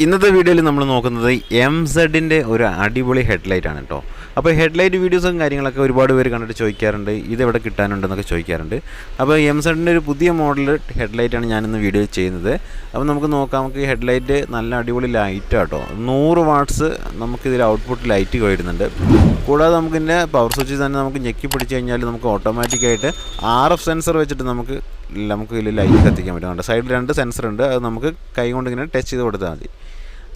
ഇന്നത്തെ വീഡിയോയിൽ നമ്മൾ നോക്കുന്നത് എം സെഡിന്റെ ഒരു അടിപൊളി ഹെഡ്ലൈറ്റ് ആണ് കേട്ടോ അപ്പോൾ ഹെഡ്ലൈറ്റ് വീഡിയോസും കാര്യങ്ങളൊക്കെ ഒരുപാട് പേര് കണ്ടിട്ട് ചോദിക്കാറുണ്ട് ഇത് എവിടെ കിട്ടാനുണ്ടെന്നൊക്കെ ചോദിക്കാറുണ്ട്. അപ്പോൾ എം സെഡിന്റെ ഒരു പുതിയ മോഡൽ ഹെഡ്ലൈറ്റാണ് ഞാനിന്ന് വീഡിയോ ചെയ്യുന്നത്. അപ്പോൾ നമുക്ക് നോക്കാം നമുക്ക് ഹെഡ്ലൈറ്റ് നല്ല അടിപൊളി ലൈറ്റ് ആട്ടോ. നൂറ് വാട്ട്സ് നമുക്കിതിൽ ഔട്ട്പുട്ട് ലൈറ്റ് വരുന്നുണ്ട് കൂടാതെ നമുക്കിതിന്റെ പവർ സ്വിച്ച് തന്നെ നമുക്ക് ഞെക്കി പിടിച്ച് കഴിഞ്ഞാൽ നമുക്ക് ഓട്ടോമാറ്റിക്കായിട്ട് ആർ എഫ് സെൻസർ വെച്ചിട്ട് നമുക്ക് നമുക്ക് ഇതിൽ ലൈറ്റ് കത്തിക്കാൻ പറ്റും. സൈഡിൽ രണ്ട് സെൻസർ ഉണ്ട്. അത് നമുക്ക് കൈ കൊണ്ട് ഇങ്ങനെ ടച്ച് ചെയ്ത് കൊടുത്താൽ മതി.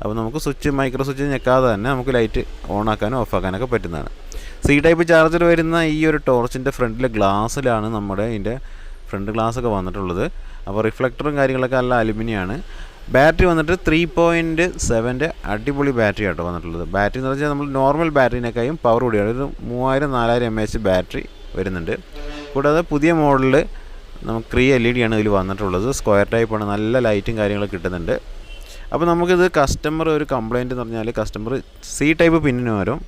അപ്പോൾ നമുക്ക് സ്വിച്ച് മൈക്രോ സ്വിച്ച് ഞെക്കാതെ തന്നെ നമുക്ക് ലൈറ്റ് ഓൺ ആക്കാനും ഓഫ് ആക്കാനൊക്കെ പറ്റുന്നതാണ്. സി ടൈപ്പ് ചാർജർ വരുന്ന ഈ ഒരു ടോർച്ചിന്റെ ഫ്രണ്ടിലെ ഗ്ലാസ്സിലാണ് നമ്മുടെ ഇതിന്റെ ഫ്രണ്ട് ഗ്ലാസ് ഒക്കെ വന്നിട്ടുള്ളത്. അപ്പോൾ റിഫ്ലക്ടറും കാര്യങ്ങളൊക്കെ നല്ല അലുമിനിയാണ്. ബാറ്ററി വന്നിട്ട് ത്രീ പോയിന്റ് സെവന്റെ അടിപൊളി ബാറ്ററി ആട്ടോ വന്നിട്ടുള്ളത്. ബാറ്ററി എന്ന് വെച്ചാൽ നമ്മൾ നോർമൽ ബാറ്ററിനേക്കായും പവർ കൂടിയാണ്. ഒരു മൂവായിരം നാലായിരം എം എച്ച് ബാറ്ററി വരുന്നുണ്ട്. കൂടാതെ പുതിയ മോഡലിൽ നമുക്ക് ക്രീ എൽ ഇ ഡി ആണ് ഇതിൽ വന്നിട്ടുള്ളത്. സ്ക്വയർ ടൈപ്പാണ് നല്ല ലൈറ്റും കാര്യങ്ങളൊക്കെ കിട്ടുന്നുണ്ട്. അപ്പോൾ നമുക്കിത് കസ്റ്റമർ ഒരു കംപ്ലയിന്റ് എന്ന് പറഞ്ഞാൽ കസ്റ്റമർ സി ടൈപ്പ് പിന്നിന് വരും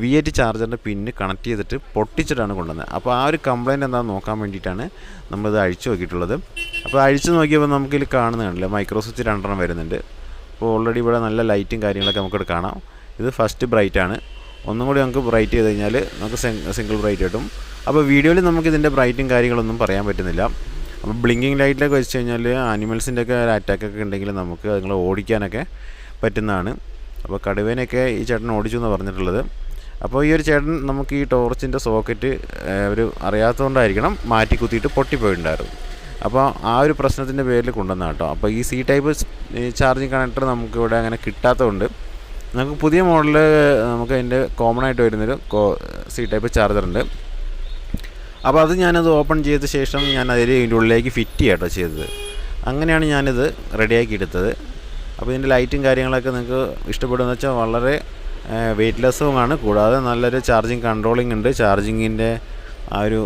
വി എ ടി ചാർജറിന്റെ പിന്ന് കണക്ട് ചെയ്തിട്ട് പൊട്ടിച്ചിട്ടാണ് കൊണ്ടുവന്നത്. അപ്പോൾ ആ ഒരു കംപ്ലയിന്റ് എന്താണെന്ന് നോക്കാൻ വേണ്ടിയിട്ടാണ് നമ്മളിത് അഴിച്ചു നോക്കിയിട്ടുള്ളത്. അപ്പോൾ അഴിച്ചു നോക്കിയപ്പോൾ നമുക്കിതിൽ കാണുന്നതാണല്ലോ മൈക്രോ സ്വിച്ച് രണ്ടെണ്ണം വരുന്നുണ്ട്. അപ്പോൾ ഓൾറെഡി ഇവിടെ നല്ല ലൈറ്റും കാര്യങ്ങളൊക്കെ നമുക്കിവിടെ കാണാം. ഇത് ഫസ്റ്റ് ബ്രൈറ്റ് ആണ്. ഒന്നും കൂടി നമുക്ക് ബ്രൈറ്റ് ചെയ്ത് കഴിഞ്ഞാൽ നമുക്ക് സിംഗിൾ ബ്രൈറ്റ് കിട്ടും. അപ്പോൾ വീഡിയോയിൽ നമുക്ക് ഇതിന്റെ ബ്രൈറ്റും കാര്യങ്ങളൊന്നും പറയാൻ പറ്റുന്നില്ല. അപ്പോൾ ബ്ലിങ്കിങ് ലൈറ്റിലൊക്കെ വെച്ച് കഴിഞ്ഞാൽ ആനിമൽസിന്റെ ഒക്കെ അറ്റാക്കൊക്കെ ഉണ്ടെങ്കിൽ നമുക്ക് അതുങ്ങളെ ഓടിക്കാനൊക്കെ പറ്റുന്നതാണ്. അപ്പോൾ കടുവേനൊക്കെ ഈ ചേട്ടൻ ഓടിച്ചു എന്ന് പറഞ്ഞിട്ടുള്ളത്. അപ്പോൾ ഈ ഒരു ചേട്ടൻ നമുക്ക് ഈ ടോർച്ചിന്റെ സോക്കറ്റ് ഒരു അറിയാത്തതുകൊണ്ടായിരിക്കണം മാറ്റി കുത്തിയിട്ട് പൊട്ടിപ്പോയിട്ടുണ്ടായിരുന്നു അപ്പോൾ ആ ഒരു പ്രശ്നത്തിന്റെ പേരിൽ കൊണ്ടുവന്ന കേട്ടോ. അപ്പോൾ ഈ സി ടൈപ്പ് ചാർജിങ് കണക്ടർ നമുക്ക് ഇവിടെ അങ്ങനെ കിട്ടാത്തതുകൊണ്ട് നമുക്ക് പുതിയ മോഡൽ നമുക്ക് അതിന്റെ കോമൺ ആയിട്ട് വരുന്നൊരു സി ടൈപ്പ് ചാർജറുണ്ട്. അപ്പോൾ അത് ഞാനത് ഓപ്പൺ ചെയ്ത ശേഷം ഞാൻ അതിൽ ഇതിന്റെ ഉള്ളിലേക്ക് ഫിറ്റ് ചെയ്യാട്ടോ ചെയ്തത്. അങ്ങനെയാണ് ഞാനിത് റെഡിയാക്കി എടുത്തത്. അപ്പോൾ ഇതിന്റെ ലൈറ്റും കാര്യങ്ങളൊക്കെ നിങ്ങൾക്ക് ഇഷ്ടപ്പെടുമെന്ന് വെച്ചാൽ വളരെ വെയ്റ്റ്ലെസ്സുമാണ്. കൂടാതെ നല്ലൊരു ചാർജിങ് കൺട്രോളിംഗ് ഉണ്ട്. ചാർജിങ്ങിന്റെ ആ ഒരു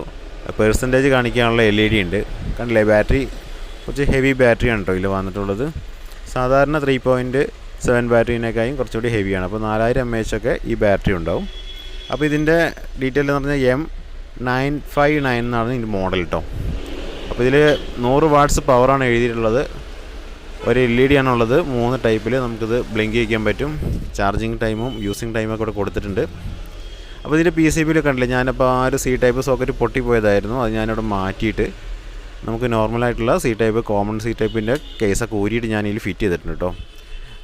പെർസെന്റേജ് കാണിക്കാനുള്ള എൽ ഇ ഡി ഉണ്ട്. കണ്ടില്ലേ ബാറ്ററി കുറച്ച് ഹെവി ബാറ്ററിയാണ് കേട്ടോ ഇതിൽ വന്നിട്ടുള്ളത്. സാധാരണ ത്രീ പോയിന്റ് സെവൻ ബാറ്ററിനേക്കാളും കുറച്ചുകൂടി ഹെവിയാണ്. അപ്പോൾ നാലായിരം എം എച്ച് ഒക്കെ ഈ ബാറ്ററി ഉണ്ടാവും. അപ്പോൾ ഇതിന്റെ ഡീറ്റെയിൽ എന്ന് പറഞ്ഞാൽ എം നയൻ ഫൈവ് നയൻ എന്നാണ് ഇതിന്റെ മോഡൽ കേട്ടോ അപ്പോൾ ഇതിൽ നൂറ് വാട്ട്സ് പവറാണ് എഴുതിയിട്ടുള്ളത്. ഒരു എൽ ഇ ഡി ആണുള്ളത്. മൂന്ന് ടൈപ്പിൽ നമുക്കിത് ബ്ലിങ്ക് ചെയ്യിക്കാൻ പറ്റും. ചാർജിങ് ടൈമും യൂസിങ് ടൈമൊക്കെ ഇവിടെ കൊടുത്തിട്ടുണ്ട്. അപ്പോൾ ഇതിന്റെ പി സി ബിയിൽ കണ്ടില്ല ഞാനപ്പോൾ ആ ഒരു സി ടൈപ്പ് സോക്കറ്റ് പൊട്ടിപ്പോയതായിരുന്നു അത് ഞാനിവിടെ മാറ്റിയിട്ട് നമുക്ക് നോർമലായിട്ടുള്ള സി ടൈപ്പ് കോമൺ സി ടൈപ്പിന്റെ കേസൊക്കെ ഊരിയിട്ട് ഞാൻ ഇതിൽ ഫിറ്റ് ചെയ്തിട്ടുണ്ട് കേട്ടോ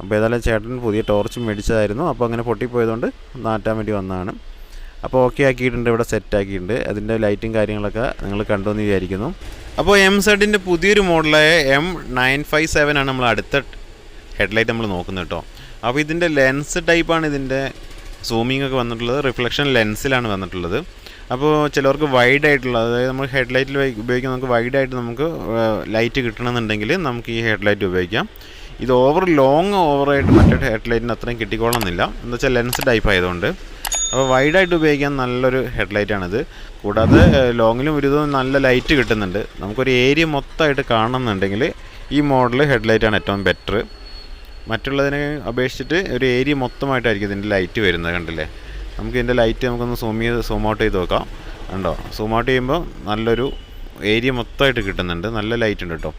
അപ്പോൾ ഏതായാലും ചേട്ടൻ പുതിയ ടോർച്ച് മേടിച്ചതായിരുന്നു. അപ്പോൾ അങ്ങനെ പൊട്ടിപ്പോയതുകൊണ്ട് നാറ്റാൻ വേണ്ടി വന്നതാണ്. അപ്പോൾ ഓക്കെ ആക്കിയിട്ടുണ്ട് ഇവിടെ സെറ്റ് ആക്കിയിട്ടുണ്ട്. അതിന്റെ ലൈറ്റും കാര്യങ്ങളൊക്കെ നിങ്ങൾ കണ്ടു എന്ന് വിചാരിക്കുന്നു അപ്പോൾ എം സെഡിന്റെ പുതിയൊരു മോഡലായ എം നയൻ ഫൈവ് സെവൻ ആണ് നമ്മൾ അടുത്ത ഹെഡ്ലൈറ്റ് നമ്മൾ നോക്കുന്നത് കേട്ടോ അപ്പോൾ ഇതിന്റെ ലെൻസ് ടൈപ്പാണ് ഇതിന്റെ സൂമിംഗ് ഒക്കെ വന്നിട്ടുള്ളത്. റിഫ്ലക്ഷൻ ലെൻസിലാണ് വന്നിട്ടുള്ളത്. അപ്പോൾ ചിലവർക്ക് വൈഡ് ആയിട്ടുള്ള അതായത് നമ്മൾ ഹെഡ്ലൈറ്റിൽ ഉപയോഗിക്കാൻ നമുക്ക് വൈഡ് ആയിട്ട് നമുക്ക് ലൈറ്റ് കിട്ടണമെന്നുണ്ടെങ്കിൽ നമുക്ക് ഈ ഹെഡ്ലൈറ്റ് ഉപയോഗിക്കാം. ഇത് ഓവർ ലോങ് ഓവറായിട്ട് മറ്റേ ഹെഡ്ലൈറ്റിന് അത്രയും കിട്ടിക്കോളണമെന്നില്ല. എന്താ വെച്ചാൽ ലെൻസ് ടൈപ്പ് ആയതുകൊണ്ട്. അപ്പോൾ വൈഡായിട്ട് ഉപയോഗിക്കാൻ നല്ലൊരു ഹെഡ്ലൈറ്റാണിത് കൂടാതെ ലോങ്ങിലും ഒരു നല്ല ലൈറ്റ് കിട്ടുന്നുണ്ട്. നമുക്കൊരു ഏരിയ മൊത്തമായിട്ട് കാണുന്നുണ്ടെങ്കിൽ ഈ മോഡൽ ഹെഡ്ലൈറ്റാണ് ഏറ്റവും ബെറ്റർ മറ്റുള്ളതിനെ അപേക്ഷിച്ചിട്ട് ഒരു ഏരിയ മൊത്തമായിട്ടായിരിക്കും ഇതിന്റെ ലൈറ്റ് വരുന്നത് കണ്ടില്ലേ? നമുക്ക് ഇതിന്റെ ലൈറ്റ് നമുക്കൊന്ന് സൂം ചെയ്ത് സൂം ഔട്ട് ചെയ്ത് നോക്കാം. ഉണ്ടോ സൂം ഔട്ട് ചെയ്യുമ്പോൾ നല്ലൊരു ഏരിയ മൊത്തമായിട്ട് കിട്ടുന്നുണ്ട്. നല്ല ലൈറ്റ് ഉണ്ട് കേട്ടോ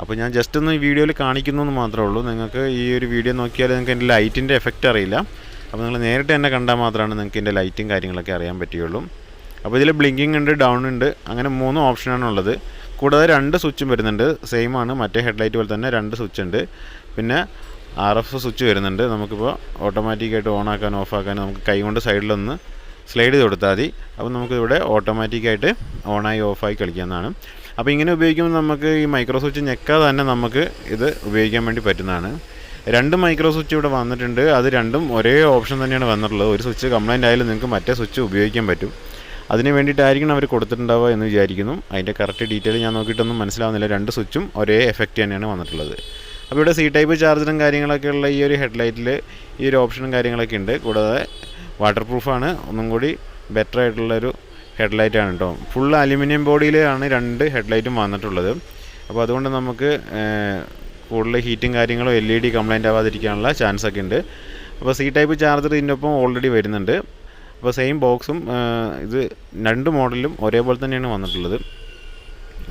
അപ്പോൾ ഞാൻ ജസ്റ്റ് ഒന്ന് ഈ വീഡിയോയിൽ കാണിക്കുന്നു എന്ന് മാത്രമേ ഉള്ളൂ. നിങ്ങൾക്ക് ഈ ഒരു വീഡിയോ നോക്കിയാൽ നിങ്ങൾക്ക് എന്റെ ലൈറ്റിന്റെ എഫക്റ്റ് അറിയില്ല. അപ്പോൾ നിങ്ങൾ നേരിട്ട് തന്നെ കണ്ടാൽ മാത്രമാണ് നിങ്ങൾക്ക് ഇതിന്റെ ലൈറ്റും കാര്യങ്ങളൊക്കെ അറിയാൻ പറ്റുകയുള്ളൂ. അപ്പോൾ ഇതിൽ ബ്ലിങ്കിങ് ഉണ്ട് ഡൗൺ ഉണ്ട് അങ്ങനെ മൂന്ന് ഓപ്ഷനാണ് ഉള്ളത്. കൂടാതെ രണ്ട് സ്വിച്ചും വരുന്നുണ്ട്. സെയിം ആണ്. മറ്റേ ഹെഡ്ലൈറ്റ് പോലെ തന്നെ രണ്ട് സ്വിച്ച് ഉണ്ട്. പിന്നെ ആർ എഫ് സ്വിച്ച് വരുന്നുണ്ട്. നമുക്കിപ്പോൾ ഓട്ടോമാറ്റിക്കായിട്ട് ഓൺ ആക്കാനും ഓഫ് ആക്കാനും നമുക്ക് കൈ കൊണ്ട് സൈഡിലൊന്ന് സ്ലൈഡ് ചെയ്ത് കൊടുത്താൽ മതി. അപ്പോൾ നമുക്കിവിടെ ഓട്ടോമാറ്റിക്കായിട്ട് ഓണായി ഓഫായി കളിക്കാവുന്നതാണ്. അപ്പോൾ ഇങ്ങനെ ഉപയോഗിക്കുമ്പോൾ നമുക്ക് ഈ മൈക്രോ സ്വിച്ച് ഞെക്കാതെ തന്നെ നമുക്ക് ഇത് ഉപയോഗിക്കാൻ വേണ്ടി പറ്റുന്നതാണ്. രണ്ട് മൈക്രോ സ്വിച്ച് ഇവിടെ വന്നിട്ടുണ്ട്. അത് രണ്ടും ഒരേ ഓപ്ഷൻ തന്നെയാണ് വന്നിട്ടുള്ളത്. ഒരു സ്വിച്ച് കംപ്ലൈന്റ് ആയാലും നിങ്ങൾക്ക് മറ്റേ സ്വിച്ച് ഉപയോഗിക്കാൻ പറ്റും. അതിന് വേണ്ടിയിട്ടായിരിക്കണം അവർ കൊടുത്തിട്ടുണ്ടാവുക എന്ന് വിചാരിക്കുന്നു. അതിന്റെ കറക്റ്റ് ഡീറ്റെയിൽ ഞാൻ നോക്കിയിട്ടൊന്നും മനസ്സിലാവുന്നില്ല. രണ്ട് സ്വിച്ചും ഒരേ എഫക്റ്റ് തന്നെയാണ് വന്നിട്ടുള്ളത്. അപ്പോൾ ഇവിടെ സി ടൈപ്പ് ചാർജറും കാര്യങ്ങളൊക്കെ ഉള്ള ഈ ഒരു ഹെഡ്ലൈറ്റിൽ ഈ ഒരു ഓപ്ഷനും കാര്യങ്ങളൊക്കെ ഉണ്ട്. കൂടാതെ വാട്ടർ പ്രൂഫാണ് ഒന്നും കൂടി ബെറ്റർ ആയിട്ടുള്ളൊരു ഹെഡ്ലൈറ്റാണ് കേട്ടോ ഫുൾ അലുമിനിയം ബോഡിയിലാണ് രണ്ട് ഹെഡ്ലൈറ്റും വന്നിട്ടുള്ളത്. അപ്പോൾ അതുകൊണ്ട് നമുക്ക് കൂടുതൽ ഹീറ്റും കാര്യങ്ങളും എൽ ഇ ഡി കംപ്ലൈന്റ് ആവാതിരിക്കാനുള്ള ചാൻസ് ഒക്കെ ഉണ്ട്. അപ്പോൾ സി ടൈപ്പ് ചാർജർ ഇതിന്റെ ഓൾറെഡി വരുന്നുണ്ട്. അപ്പോൾ സെയിം ബോക്സും ഇത് രണ്ട് മോഡലും ഒരേപോലെ തന്നെയാണ് വന്നിട്ടുള്ളത്.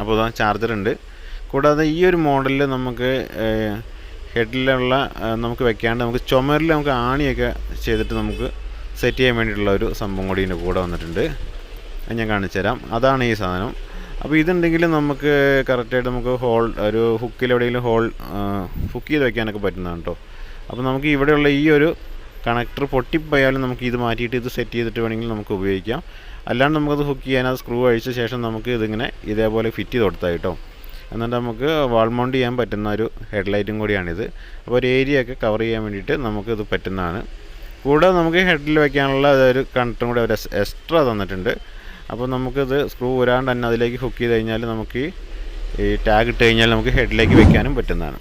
അപ്പോൾ അതാ ചാർജർ ഉണ്ട്. കൂടാതെ ഈ ഒരു മോഡലിൽ നമുക്ക് ഹെഡിലുള്ള നമുക്ക് വെക്കാണ്ട് നമുക്ക് ചുമരിൽ നമുക്ക് ആണിയൊക്കെ ചെയ്തിട്ട് നമുക്ക് സെറ്റ് ചെയ്യാൻ വേണ്ടിയിട്ടുള്ള ഒരു സംഭവം കൂടി ഇതിന്റെ കൂടെ വന്നിട്ടുണ്ട്. ഞാൻ കാണിച്ചു തരാം അതാണ് ഈ സാധനം. അപ്പോൾ ഇതുണ്ടെങ്കിൽ നമുക്ക് കറക്റ്റായിട്ട് നമുക്ക് ഹോൾ ഒരു ഹുക്കിൽ എവിടെയെങ്കിലും ഹോൾ ഹുക്ക് ചെയ്ത് വയ്ക്കാനൊക്കെ പറ്റുന്നതാണ് കേട്ടോ അപ്പോൾ നമുക്ക് ഇവിടെയുള്ള ഈ ഒരു കണക്ടർ പൊട്ടിപ്പോയാലും നമുക്ക് ഇത് മാറ്റിയിട്ട് ഇത് സെറ്റ് ചെയ്തിട്ട് വേണമെങ്കിൽ നമുക്ക് ഉപയോഗിക്കാം. അല്ലാണ്ട് നമുക്കത് ഹുക്ക് ചെയ്യാൻ അത് സ്ക്രൂ അഴിച്ച ശേഷം നമുക്ക് ഇതിങ്ങനെ ഇതേപോലെ ഫിറ്റ് ചെയ്ത് കൊടുത്താൽ കേട്ടോ എന്നിട്ട് നമുക്ക് വാൾ മൗണ്ട് ചെയ്യാൻ പറ്റുന്ന ഒരു ഹെഡ്ലൈറ്റും കൂടിയാണിത്. അപ്പോൾ ഒരു ഏരിയ ഒക്കെ കവർ ചെയ്യാൻ വേണ്ടിയിട്ട് നമുക്കിത് പറ്റുന്നതാണ്. കൂടെ നമുക്ക് ഹെഡിൽ വയ്ക്കാനുള്ള ഒരു കണക്ടറും കൂടെ ഒരു എക്സ്ട്രാ തന്നിട്ടുണ്ട്. അപ്പോൾ നമുക്കിത് സ്ക്രൂ ഊരാണ്ട് തന്നെ അതിലേക്ക് ഹുക്ക് ചെയ്ത് കഴിഞ്ഞാൽ നമുക്ക് ഈ- ടാഗ് ഇട്ട് കഴിഞ്ഞാൽ നമുക്ക് ഹെഡിലേക്ക് വെക്കാനും പറ്റുന്നതാണ്.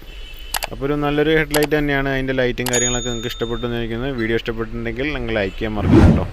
അപ്പോൾ ഒരു നല്ലൊരു ഹെഡ്ലൈറ്റ് തന്നെയാണ് അതിന്റെ ലൈറ്റും കാര്യങ്ങളൊക്കെ നിങ്ങൾക്ക് ഇഷ്ടപ്പെട്ടു എന്ന് വിചാരിക്കുന്നത് വീഡിയോ ഇഷ്ടപ്പെട്ടിട്ടുണ്ടെങ്കിൽ നിങ്ങൾ ലൈക്ക് ചെയ്യാൻ മറക്കുന്നുണ്ടോ